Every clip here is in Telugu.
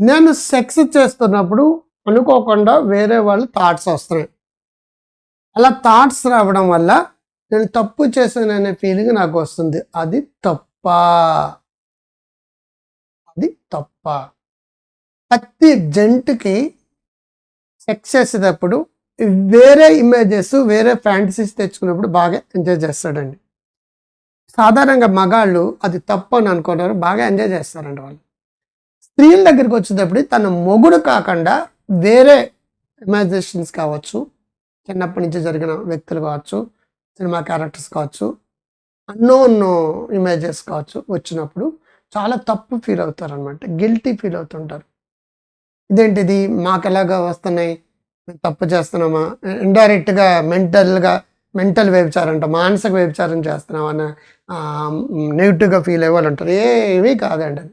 నేను సెక్స్ చేస్తున్నప్పుడు అనుకోకుండా వేరే వాళ్ళు థాట్స్ వస్తున్నాయి. అలా థాట్స్ రావడం వల్ల నేను తప్పు చేశాననే ఫీలింగ్ నాకు వస్తుంది. అది తప్ప? అది తప్ప? ప్రతి జంటుకి సెక్స్ చేసేటప్పుడు వేరే ఇమేజెస్ వేరే ఫ్యాంటసీస్ తెచ్చుకున్నప్పుడు బాగా ఎంజాయ్ చేస్తాడండి. సాధారణంగా మగాళ్ళు అది తప్పు అని అనుకున్నారు బాగా ఎంజాయ్ చేస్తారండి వాళ్ళు. స్త్రీల దగ్గరికి వచ్చేటప్పుడు తన మొగుడు కాకుండా వేరే ఇమాజినేషన్స్ కావచ్చు చిన్నప్పటి నుంచి జరిగిన వ్యక్తులు కావచ్చు సినిమా క్యారెక్టర్స్ కావచ్చు అన్నోన్ ఇమేజెస్ కావచ్చు వచ్చినప్పుడు చాలా తప్పు ఫీల్ అవుతారు అనమాట గిల్టీ ఫీల్ అవుతుంటారు. ఇదేంటిది? మాకు ఎలాగా వస్తున్నాయి? మేము తప్పు చేస్తున్నామా? ఇండైరెక్ట్గా మెంటల్గా మెంటల్ వ్యభిచారం అంట మానసిక వ్యభిచారం చేస్తున్నామని నెగిటివ్గా ఫీల్ అయ్యే వాళ్ళు ఉంటారు. ఏమీ కాదండి అది.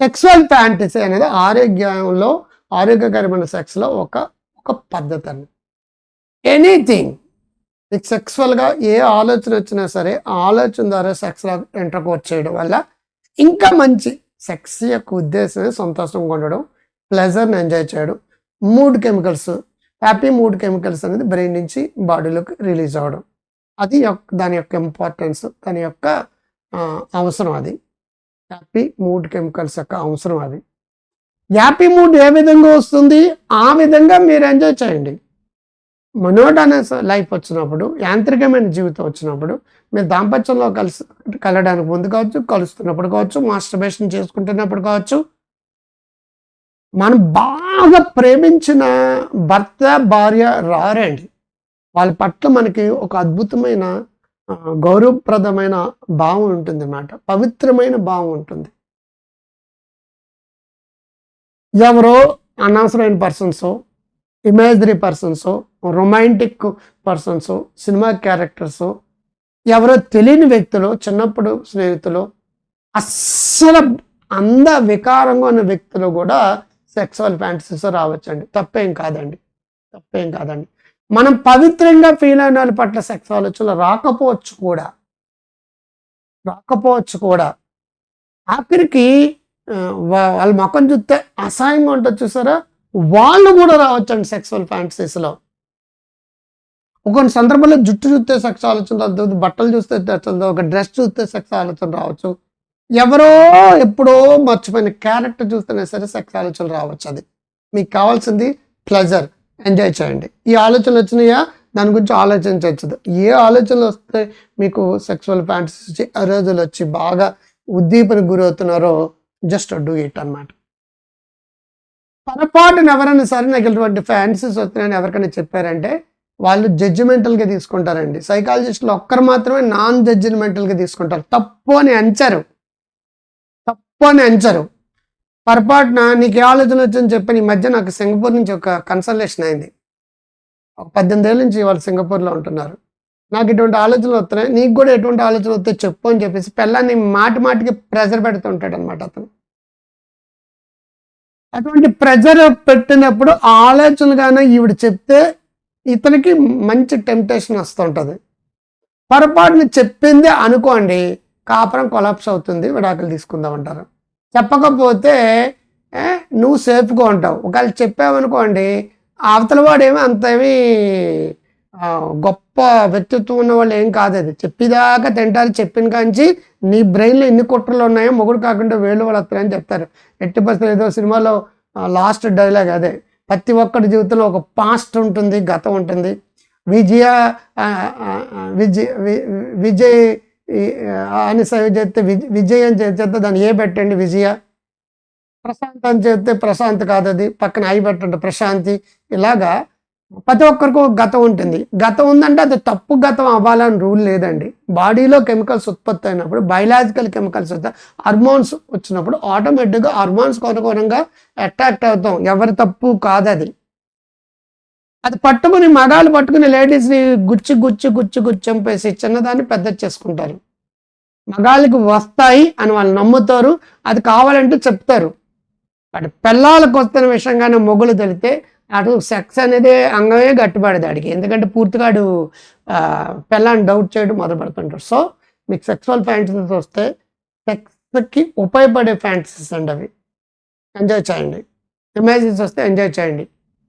సెక్సువల్ ఫ్యాంటసీ అనేది ఆరోగ్యంలో ఆరోగ్యకరమైన సెక్స్లో ఒక ఒక పద్ధతి అండి ఎనీథింగ్ మీకు సెక్సువల్గా ఏ ఆలోచన వచ్చినా సరే ఆ ఆలోచన ద్వారా సెక్స్లో ఇంటర్కోర్ట్ చేయడం వల్ల ఇంకా మంచి సెక్స్ యొక్క ఉద్దేశమే సంతోషంగా ఉండడం ప్లెజర్ని ఎంజాయ్ చేయడం. Mood chemicals happy mood chemicals అనేది బ్రెయిన్ నుంచి బాడీలోకి రిలీజ్ అవ్వడం అది యొక్క దాని యొక్క ఇంపార్టెన్స్ దాని యొక్క అవసరం అది. హ్యాపీ మూడ్ కెమికల్స్ యొక్క అవసరం అది. హ్యాపీ మూడ్ ఏ విధంగా వస్తుంది? ఆ విధంగా మీరు ఎంజాయ్ చేయండి. మనోడానస్ లైఫ్ వచ్చినప్పుడు యాంత్రికమైన జీవితం వచ్చినప్పుడు మీరు దాంపత్యంలో కలిసి కలడానికి ముందు కావచ్చు కలుస్తున్నప్పుడు కావచ్చు మాస్టర్బేషన్ చేసుకుంటున్నప్పుడు కావచ్చు మనం బాగా ప్రేమించిన భర్త భార్య రారండి. వాళ్ళ పట్ల మనకి ఒక అద్భుతమైన గౌరవప్రదమైన భావం ఉంటుంది అన్నమాట పవిత్రమైన భావం ఉంటుంది. ఎవరో అనవసరమైన persons imaginary persons romantic persons cinema characters ఎవరో తెలియని వ్యక్తులు చిన్నప్పుడు స్నేహితులు అస్సలు అంద వికారంగా ఉన్న వ్యక్తులు కూడా సెక్సువల్ ఫ్యాంటసీస్ రావచ్చండి. తప్పేం కాదండి. తప్పేం కాదండి. మనం పవిత్రంగా ఫీల్ అయిన వాళ్ళ పట్ల సెక్స్ ఆలోచనలు రాకపోవచ్చు కూడా. రాకపోవచ్చు కూడా. ఆఖరికి వాళ్ళ ముఖం చూస్తే అసహాయంగా ఉంటుంది చూసారా? వాళ్ళు కూడా రావచ్చండి సెక్సువల్ ఫ్యాంటసీస్లో ఒక సందర్భంలో జుట్టు చూస్తే సెక్స్ ఆలోచన రావచ్చు బట్టలు చూస్తే sex ఒక డ్రెస్ చూస్తే సెక్స్ ఆలోచన రావచ్చు. ఎవరో ఎప్పుడో మర్చిపోయిన క్యారెక్టర్ చూస్తేనే సరే సెక్స్ ఆలోచనలు రావచ్చు అది. మీకు కావాల్సింది ప్లెజర్ ఎంజాయ్ చేయండి. ఈ ఆలోచనలు వచ్చినాయా? దాని గురించి ఆలోచించవచ్చు ఏ ఆలోచనలు వస్తే మీకు సెక్సువల్ వచ్చి ఆ రోజులు వచ్చి బాగా ఉద్దీపన గురవుతున్నారో జస్ట్ డూ ఇట్ అన్నమాట. పొరపాటున ఎవరైనా సరే నాకు ఇటువంటి ఫ్యాన్సీస్ వస్తున్నాయని ఎవరికైనా చెప్పారంటే వాళ్ళు జడ్జిమెంటల్గా తీసుకుంటారండి. సైకాలజిస్టులు ఒక్కరు మాత్రమే నాన్ జడ్జిమెంటల్గా తీసుకుంటారు. తప్పు అని అంచరు తప్పు అని అంచరు పొరపాటున నీకు ఏ ఆలోచన వచ్చని చెప్పని ఈ మధ్య నాకు సింగపూర్ నుంచి ఒక కన్సల్టేషన్ అయింది. ఒక పద్దెనిమిది ఏళ్ళ నుంచి వాళ్ళు సింగపూర్లో ఉంటున్నారు. నాకు ఇటువంటి ఆలోచనలు వస్తున్నాయి. నీకు కూడా ఎటువంటి ఆలోచనలు వస్తాయి చెప్పు అని చెప్పేసి పిల్లాన్ని మాటి మాటికి ప్రెజర్ పెడుతుంటాడు అనమాట అతను. అటువంటి ప్రెజర్ పెట్టినప్పుడు ఆ ఆలోచనలు కానీ ఈవిడ చెప్తే ఇతనికి మంచి టెంప్టేషన్ వస్తుంటుంది పొరపాటున చెప్పింది అనుకోండి కాపురం కొలాప్స్ అవుతుంది విడాకులు తీసుకుందాం అంటారు. చెప్పకపోతే నువ్వు సేఫ్గా ఉంటావు. ఒకవేళ చెప్పావనుకోండి అవతల వాడేమో అంత గొప్ప వ్యక్తిత్వం ఉన్న వాళ్ళు ఏం కాదు అది. చెప్పిదాకా తింటారు చెప్పిన కాంచి నీ బ్రెయిన్లో ఎన్ని కుట్రలు ఉన్నాయో మొగుడు కాకుండా వేళ్ళు వాళ్ళు అని చెప్తారు. ఎట్టి పరిస్థితులు ఏదో సినిమాలో లాస్ట్ డైలాగ్ అదే. ప్రతి ఒక్కరి జీవితంలో ఒక పాస్ట్ ఉంటుంది గతం ఉంటుంది. విజయ విజయ్ వి- విజయ్ అని సవి చేస్తే విజయం చేస్తే దాన్ని ఏ పెట్టండి విజయ? ప్రశాంత్ అని చెప్తే ప్రశాంత్ కాదు అది పక్కన ఐ పెట్టండి ప్రశాంతి. ఇలాగా ప్రతి ఒక్కరికి ఒక గతం ఉంటుంది. గతం ఉందంటే అది తప్పు గతం అవ్వాలని రూల్ లేదండి. బాడీలో కెమికల్స్ ఉత్పత్తి అయినప్పుడు బయలాజికల్ కెమికల్స్ వస్తాయి హార్మోన్స్ వచ్చినప్పుడు ఆటోమేటిక్గా హార్మోన్స్ కొనుకోనంగా అట్రాక్ట్ అవుతాం. ఎవరి తప్పు కాదు అది అది పట్టుకుని మగాళ్ళు పట్టుకుని లేడీస్ని గుచ్చి గుచ్చి గుచ్చి గుచ్చంపేసి చిన్నదాన్ని పెద్ద చేసుకుంటారు. మగాళ్ళకి వస్తాయి అని వాళ్ళు నమ్ముతారు. అది కావాలంటే చెప్తారు. బట్ పిల్లలకు వస్తున్న విషయంగానే మొగ్గులు తెలితే అటు సెక్స్ అనేది అంగమే గట్టిపడదు ఆడికి. ఎందుకంటే పూర్తిగా ఆడు పిల్లని డౌట్ చేయడం మొదలు పెడుతుంటారు సో మీకు సెక్సువల్ ఫ్యాంటసీస్ వస్తే సెక్స్కి ఉపయోగపడే ఫ్యాంటసీస్ అండి అవి. ఎంజాయ్ చేయండి. ఇమేజెస్ వస్తే ఎంజాయ్ చేయండి.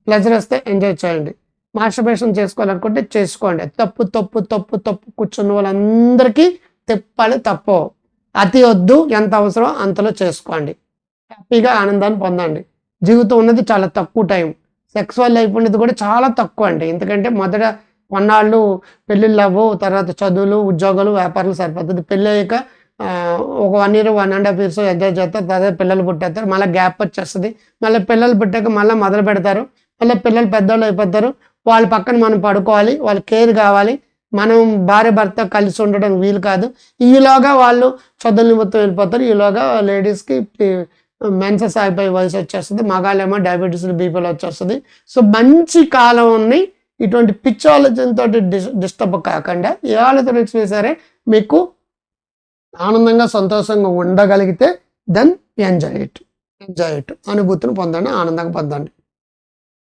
ప్లెజర్ వస్తే ఎంజాయ్ చేయండి. మాస్టర్బేషన్ చేసుకోవాలనుకుంటే చేసుకోండి. తప్పు తప్పు తప్పు తప్పు కూర్చున్న వాళ్ళందరికీ తిప్పాలి తప్పు. అతి వద్దు ఎంత అవసరం అంతలో చేసుకోండి. హ్యాపీగా ఆనందాన్ని పొందండి. జీవితం ఉన్నది చాలా తక్కువ టైం. సెక్సువల్ లైఫ్ ఉన్నది కూడా చాలా తక్కువ అండి. ఎందుకంటే మొదట కొన్నాళ్ళు పెళ్ళిళ్ళు అవ్వవు తర్వాత చదువులు ఉద్యోగాలు వ్యాపారాలు సరిపోతుంది. పెళ్ళి అయ్యాక ఒక one year one and half years enjoy చేస్తారు. తర్వాత పిల్లలు పుట్టేస్తారు. మళ్ళీ గ్యాప్ వచ్చేస్తుంది. మళ్ళీ పిల్లలు పుట్టాక మళ్ళీ మొదలు పెడతారు. మళ్ళీ పిల్లలు పెద్దోళ్ళు అయిపోతారు. వాళ్ళ పక్కన మనం పడుకోవాలి. వాళ్ళ కేర్ కావాలి. మనం భార్య భర్త కలిసి ఉండడం వీలు కాదు. ఈలోగా వాళ్ళు చదువుల నిమిత్తం వెళ్ళిపోతారు. ఈలోగా లేడీస్కి మెన్సెస్ అయిపోయే వయసు వచ్చేస్తుంది. మగాళ్ళేమో డయాబెటీస్ బీపీలు వచ్చేస్తుంది. సో మంచి కాలం ఉన్నాయి ఇటువంటి పిచ్చి డిస్ డిస్టర్బ్ కాకుండా ఏ ఆలోచన వచ్చినా సరే మీకు ఆనందంగా సంతోషంగా ఉండగలిగితే then enjoy it enjoy it అనుభూతిని పొందండి ఆనందంగా పొందండి.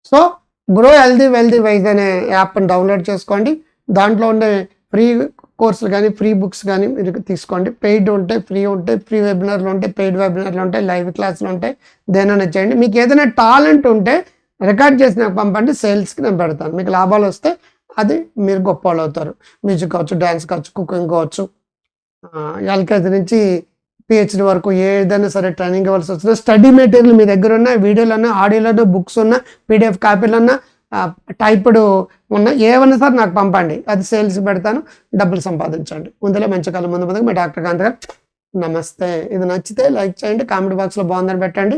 So grow healthy wealthy wise అనే యాప్ని డౌన్లోడ్ చేసుకోండి. దాంట్లో ఉండే ఫ్రీ కోర్సులు కానీ ఫ్రీ బుక్స్ కానీ మీరు తీసుకోండి. పెయిడ్ ఉంటాయి ఫ్రీ ఉంటాయి ఫ్రీ వెబినార్లు ఉంటాయి పెయిడ్ వెబినార్లు ఉంటాయి లైవ్ క్లాసులు ఉంటాయి. దేనైనా చేయండి. మీకు ఏదైనా టాలెంట్ ఉంటే రికార్డ్ చేసి నాకు పంపండి సేల్స్కి నేను పెడతాను. మీకు లాభాలు వస్తే అది మీరు గొప్ప వాళ్ళు అవుతారు. మ్యూజిక్ కావచ్చు డ్యాన్స్ కావచ్చు కుకింగ్ కావచ్చు. ఎల్కేజీ నుంచి పిహెచ్డి వరకు ఏదైనా సరే ట్రైనింగ్ ఇవ్వాల్సి వస్తుందో స్టడీ మెటీరియల్ మీ దగ్గర ఉన్న వీడియోలు ఉన్నా బుక్స్ ఉన్న పీడిఎఫ్ కాపీలు ఉన్నా టైప్డ్ ఉన్న ఏమన్నా సరే నాకు పంపండి. అది సేల్స్ పెడతాను డబ్బులు సంపాదించండి. ముందులో మంచి కాలం ముందు ముందుగా మీ డాక్టర్ కాంత్ గారు. నమస్తే. ఇది నచ్చితే లైక్ చేయండి కామెంట్ బాక్స్లో బాగుందని పెట్టండి.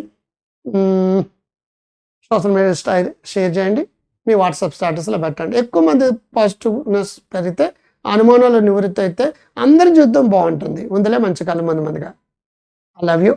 సోషల్ మీడియా స్టైల్ షేర్ చేయండి. మీ వాట్సాప్ స్టేటస్లో పెట్టండి. ఎక్కువ మంది పాజిటివ్నెస్ పెరిగితే అనుమానాలు నివృత్తి అయితే అందరి యుద్ధం బాగుంటుంది. ముందులే మంచి కాలం మంది మందిగా. I love you